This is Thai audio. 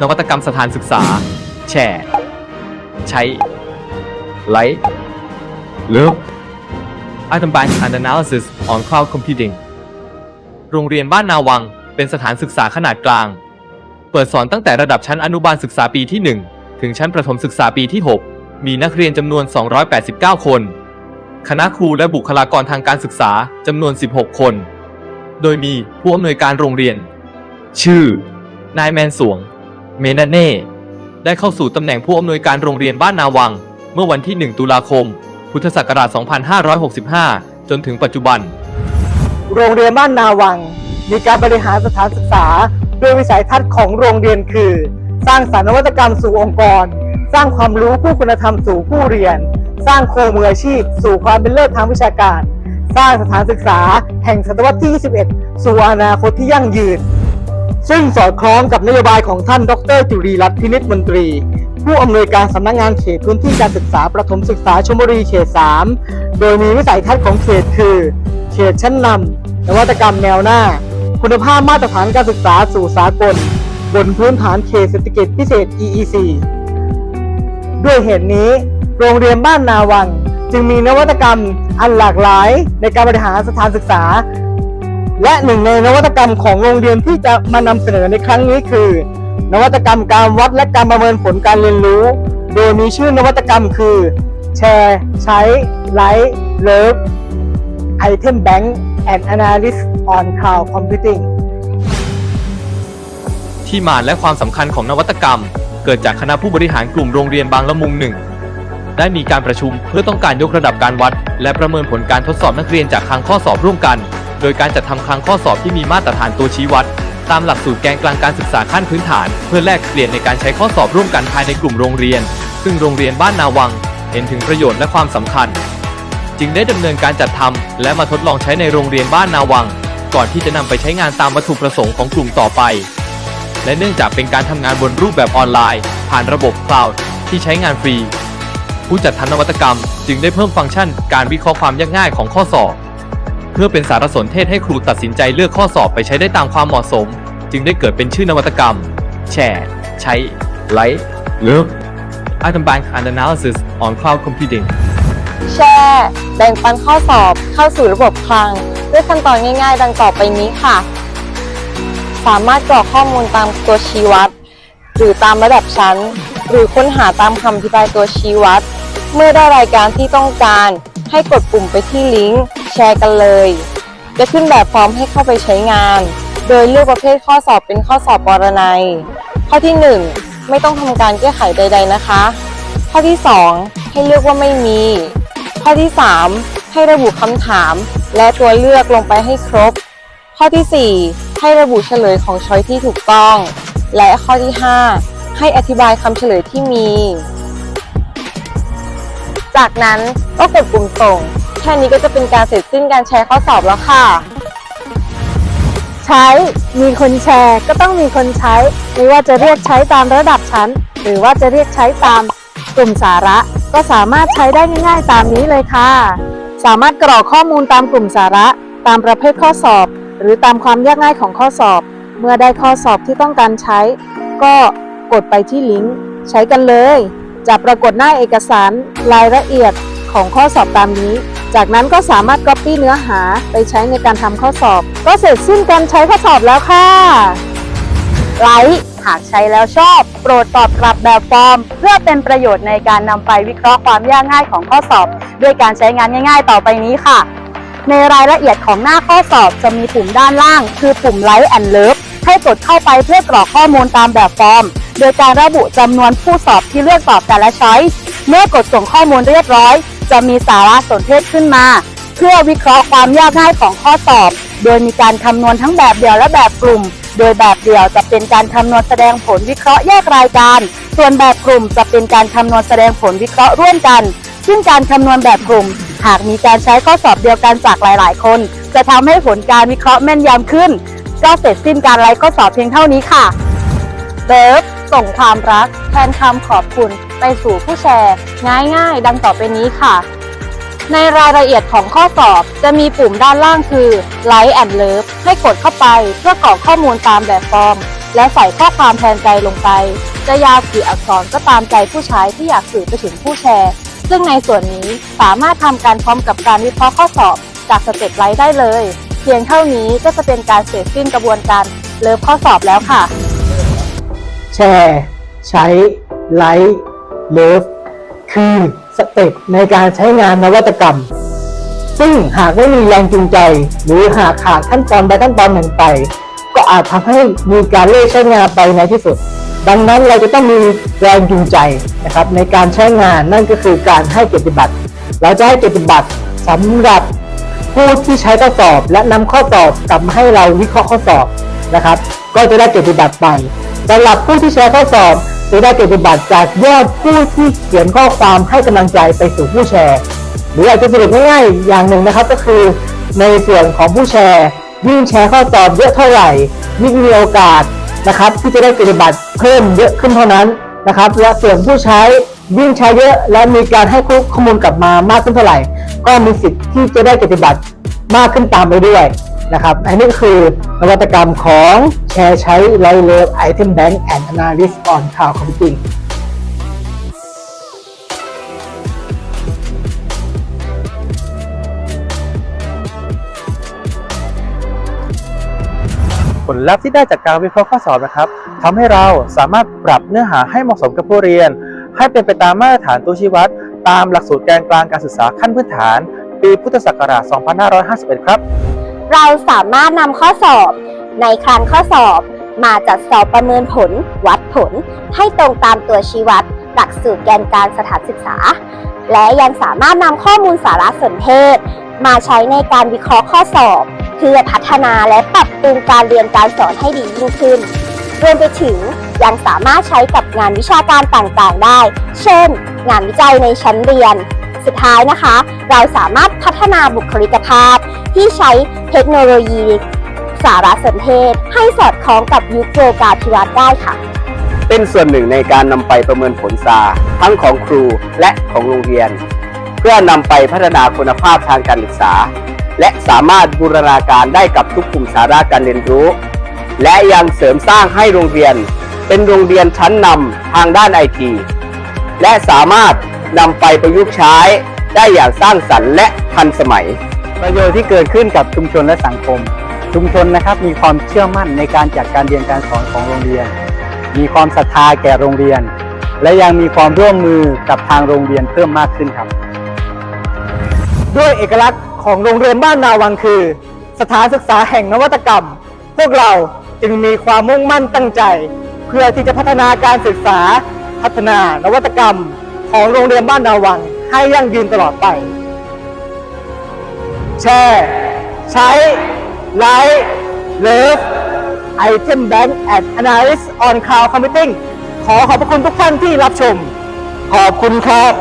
นวัตกรรมสถานศึกษา แชร์ ใช้ ไลท์เลิฟ Item Bank and Analysis on Cloud Computing โรงเรียนบ้านนาวัง เป็นสถานศึกษาขนาดกลาง เปิดสอนตั้งแต่ระดับชั้นอนุบาลศึกษาปีที่ 1 ถึงชั้นประถมศึกษาปีที่ 6 มีนักเรียนจำนวน 289 คน คณะครูและบุคลากรทางการศึกษาจำนวน 16 คน โดยมีผู้อำนวยการโรงเรียน ชื่อ นายแมนสวง เมนาเน่ ได้เข้าสู่ตำแหน่งผู้อำนวยการโรงเรียนบ้านนาวัง เมื่อวันที่ 1 ตุลาคม พุทธศักราช 2565 จนถึงปัจจุบัน โรงเรียนบ้านนาวัง มีการบริหารสถานศึกษา ด้วยวิสัยทัศน์ของโรงเรียนคือ สร้างสรรค์นวัตกรรมสู่องค์กร สร้างความรู้ผู้คุณธรรมสู่ผู้เรียน สร้างโครงมืออาชีพ สู่ความเป็นเลิศทางวิชาการ สร้างสถานศึกษา แห่งศตวรรษที่ 21 สู่อนาคตที่ยั่งยืน ซึ่งสอดคล้องกับนโยบายของท่าน ดรจุรีรัตน์พินิจมนตรี ผู้อำนวยการสำนักงงานเขตพื้นที่การศึกษาประถมศึกษาชลบุรีเขต 3 โดยมีวิสัยทัศน์ของเขตคือ เขตชั้นนำนวัตกรรมแนวหน้า คุณภาพมาตรฐานการศึกษาสู่สากล บนพื้นฐานเขตเศรษฐกิจพิเศษ EEC ด้วยเหตุนี้ โรงเรียนบ้านนาวัง จึงมีนวัตกรรมอันหลากหลายในการบริหารสถานศึกษา และหนึ่งในนวัตกรรมของโรงเรียนที่จะมานำเสนอในครั้งนี้คือ นวัตกรรมการวัดและการประเมินผลการเรียนรู้ โดยมีชื่อนวัตกรรมคือ แชร์ ใช้ไลท์เลิฟ Item Bank and Analysis on Cloud Computing ที่มาและความสำคัญของนวัตกรรม เกิดจากคณะผู้บริหารกลุ่มโรงเรียนบางละมุงหนึ่งได้มีการประชุมเพื่อต้องการยกระดับการวัด และประเมินผลการทดสอบนักเรียนจากคลังข้อสอบร่วมกัน โดยการจัดทำคลังข้อสอบที่มีมาตรฐานตัวชี้วัด ตามหลักสูตรแกนกลางการศึกษาขั้นพื้นฐาน เพื่อแลกเปลี่ยนในการใช้ข้อสอบร่วมกันภายในกลุ่มโรงเรียน ซึ่งโรงเรียนบ้านนาวัง เห็นถึงประโยชน์และความสำคัญ จึงได้ดำเนินการจัดทำและมาทดลองใช้ในโรงเรียนบ้านนาวัง ก่อนที่จะนำไปใช้งานตามวัตถุประสงค์ของกลุ่มต่อไป และเนื่องจากเป็นการทำงานบนรูปแบบออนไลน์ ผ่านระบบคลาวด์ที่ใช้งานฟรี ผู้จัดทำนวัตกรรม จึงได้เพิ่มฟังก์ชัน การวิเคราะห์ความยากง่ายของข้อสอบ เพื่อเป็นสารสนเทศให้ครูตัดสินใจเลือกข้อสอบไปใช้ได้ตามความเหมาะสม จึงได้เกิดเป็นชื่อนวัตกรรม แชร์ ใช้ ไลท์เลิฟ Item Bank and Analysis on Cloud Computing แชร์แบ่งปันข้อสอบเข้าสู่ระบบคลัง ด้วยขั้นตอนง่ายๆ ดังต่อไปนี้ค่ะ สามารถกรอกข้อมูลตามตัวชี้วัด หรือตามระดับชั้น หรือค้นหาตามคำอธิบายตัวชี้วัด เมื่อได้รายการที่ต้องการ ให้กดปุ่มไปที่ลิงก์ แชร์กันเลย จะขึ้นแบบฟอร์มให้เข้าไปใช้งาน โดยเลือกประเภทข้อสอบเป็นข้อสอบปรนัย ข้อที่ 1 ไม่ต้องทำการแก้ไขใด ๆนะคะ ข้อที่ 2 ให้เลือกว่าไม่มี ข้อที่ 3 ให้ระบุคำถาม และตัวเลือกลงไปให้ครบ ข้อทีสี่4 ให้ระบุเฉลยของช้อยที่ถูกต้อง และข้อที่ 5 ให้อธิบายคำเฉลยที่มี จากนั้นก็กดปุ่มส่ง แค่นี้ก็จะเป็นการเสร็จสิ้นการแชร์ข้อสอบแล้วค่ะ ใช้มีคนแชร์ก็ต้องมีคนใช้ ไม่ว่าจะเรียกใช้ตามระดับชั้น หรือว่าจะเรียกใช้ตามกลุ่มสาระ ก็สามารถใช้ได้ง่าย ๆ ตามนี้เลยค่ะ สามารถกรอกข้อมูลตามกลุ่มสาระ ตามประเภทข้อสอบ หรือตามความยากง่ายของข้อสอบ เมื่อได้ข้อสอบที่ต้องการใช้ ก็กดไปที่ลิงก์ใช้กันเลย จะปรากฏหน้าเอกสารรายละเอียดของข้อสอบตามนี้ จากนั้นก็สามารถ Copy เนื้อหาไปใช้ในการทำข้อสอบ ก็เสร็จสิ้นการใช้ข้อสอบแล้วค่ะ ไลค์หากใช้แล้วชอบ โปรดตอบกลับแบบฟอร์ม เพื่อเป็นประโยชน์ในการนำไปวิเคราะห์ความยากง่ายของข้อสอบ ด้วยการใช้งานง่าย ๆ ต่อไปนี้ค่ะ ในรายละเอียดของหน้าข้อสอบจะมีปุ่มด้านล่าง คือปุ่ม Like and Love ให้กดเข้าไปเพื่อกรอกข้อมูลตามแบบฟอร์ม โดยการระบุจำนวนผู้สอบที่เลือกตอบแต่ละช้อยเมื่อกดส่งข้อมูลเรียบร้อย จะมีสาระสนเทศขึ้นมา เพื่อวิเคราะห์ความยากง่ายของข้อสอบ โดยมีการคำนวณทั้งแบบเดี่ยวและแบบกลุ่ม โดยแบบเดี่ยวจะเป็นการคำนวณแสดงผลวิเคราะห์แยกรายการ ส่วนแบบกลุ่มจะเป็นการคำนวณแสดงผลวิเคราะห์ร่วมกัน ซึ่งการคำนวณแบบกลุ่ม หากมีการใช้ข้อสอบเดียวกันจากหลาย ๆ คน จะทำให้ผลการวิเคราะห์แม่นยำขึ้น ก็เสร็จสิ้นการไลฟ์ข้อสอบเพียงเท่านี้ค่ะเลิฟ ส่งความรักแทนคำขอบคุณไปสู่ผู้แชร์ ง่ายๆ ดังต่อไปนี้ค่ะ ในรายละเอียดของข้อสอบจะมีปุ่มด้านล่างคือ Like and Love ให้กดเข้าไปเพื่อกรอกข้อมูลตามแบบฟอร์ม แล้วใส่ข้อความแทนใจลงไป จะยาวกี่อักษรก็ตามใจผู้ใช้ที่อยากสื่อไปถึงผู้แชร์ ซึ่งในส่วนนี้สามารถทำการพร้อมกับการวิเคราะห์ข้อสอบจากสเต็ปไลท์ได้เลย เพียงเท่านี้ก็จะเป็นการเสร็จสิ้นกระบวนการเลิฟข้อสอบแล้วค่ะ แชร์ ใช้ ไลค์เลิฟคือสเต็ปในการใช้งานนวัตกรรม ซึ่งหากไม่มีแรงจูงใจ หรือหากขาดขั้นตอนใดขั้นตอนหนึ่งไป ก็อาจทำให้มีการเลิกใช้งานไปในที่สุด ดังนั้นเราจะต้องมีแรงจูงใจนะครับในการใช้งานนั่นก็คือการให้เกียรติบัตร เราจะให้เกียรติบัตรสำหรับผู้ที่ใช้ข้อสอบและนำข้อสอบกลับมาให้เราวิเคราะห์ข้อสอบ นะครับ ก็จะได้เกียรติบัตรไปสำหรับผู้ที่แชร์ข้อสอบจะได้เกียรติบัตรจากยอดผู้ที่เขียนข้อความให้กำลังใจไปสู่ผู้แชร์ หรืออาจจะสรุปง่ายๆอย่างหนึ่งนะครับ ก็คือในส่วนของผู้แชร์ยิ่งแชร์ข้อสอบเยอะเท่าไหร่ ยิ่งมีโอกาสนะครับ ที่จะได้เกียรติบัตรเพิ่มเยอะขึ้นเท่านั้นนะครับ และส่วนผู้ใช้ยิ่งใช้เยอะและมีการให้ข้อมูลกลับมามากขึ้นเท่าไหร่ ก็มีสิทธิ์ที่จะได้เกียรติบัตรมากขึ้นตามไปด้วยนะครับ อันนี้ก็คือ นวัตกรรมของแชร์ใช้ไลเลิฟไอเทมแบงก์แอนด์อนาลิสออนข่าวคอมพิวติ้งผลลัพธ์ที่ได้จากการวิเคราะห์ข้อสอบนะครับทำให้เราสามารถปรับเนื้อหาให้เหมาะสมกับผู้เรียน ให้เป็นไปตามมาตรฐานตัวชี้วัด ตามหลักสูตรแกนกลางการศึกษาขั้นพื้นฐาน ปีพุทธศักราช 2551 ครับ เราสามารถนำข้อสอบในครันข้อสอบมาจัดสอบประเมินผล วัดผล ให้ตรงตามตัวชี้วัด หลักสูตรแกนกางสถานศึกษา และยังสามารถนำข้อมูลสารสนเทศ มาใช้ในการวิเคราะห์ข้อสอบ เพื่อพัฒนาและปรับปรุงการเรียนการสอนให้ดียิ่งขึ้น รวมไปถึงยังสามารถใช้กับงานวิชาการต่างๆได้ เช่น งานวิจัยในชั้นเรียน สุดท้ายนะคะ เราสามารถพัฒนาบุคลิกภาพ ที่ใช้เทคโนโลยี สารสนเทศ ให้สอดคล้องกับยุคโลกาภิวัตน์ได้ค่ะ เป็นส่วนหนึ่งในการนำไปประเมินผลซาทั้งของครูและของโรงเรียน เพื่อนำไปพัฒนาคุณภาพทางการศึกษา และสามารถบูรณาการได้กับทุกกลุ่มสาระการเรียนรู้ และยังเสริมสร้างให้โรงเรียน เป็นโรงเรียนชั้นนำทางด้านไอทีและสามารถนำไปประยุกต์ใช้ได้อย่างสร้างสรรค์และทันสมัย ประโยชน์ที่เกิดขึ้นกับชุมชนและสังคม ชุมชนนะครับมีความเชื่อมั่นในการจัดการเรียนการสอนของโรงเรียน มีความศรัทธาแก่โรงเรียน และยังมีความร่วมมือกับทางโรงเรียนเพิ่มมากขึ้นครับ ด้วยเอกลักษณ์ของโรงเรียนบ้านนาวังคือ สถานศึกษาแห่งนวัตกรรม พวกเราจึงมีความมุ่งมั่นตั้งใจ เพื่อที่จะพัฒนาการศึกษา พัฒนานวัตกรรม ของโรงเรียนบ้านนาวังให้ยั่งยืนตลอดไป แชร์ ใช้ ไลค์เลิฟไอเทมแบงก์แอด Analyst on Cloud Computing ขอขอบพระคุณทุกท่านที่รับชม ขอบคุณครับ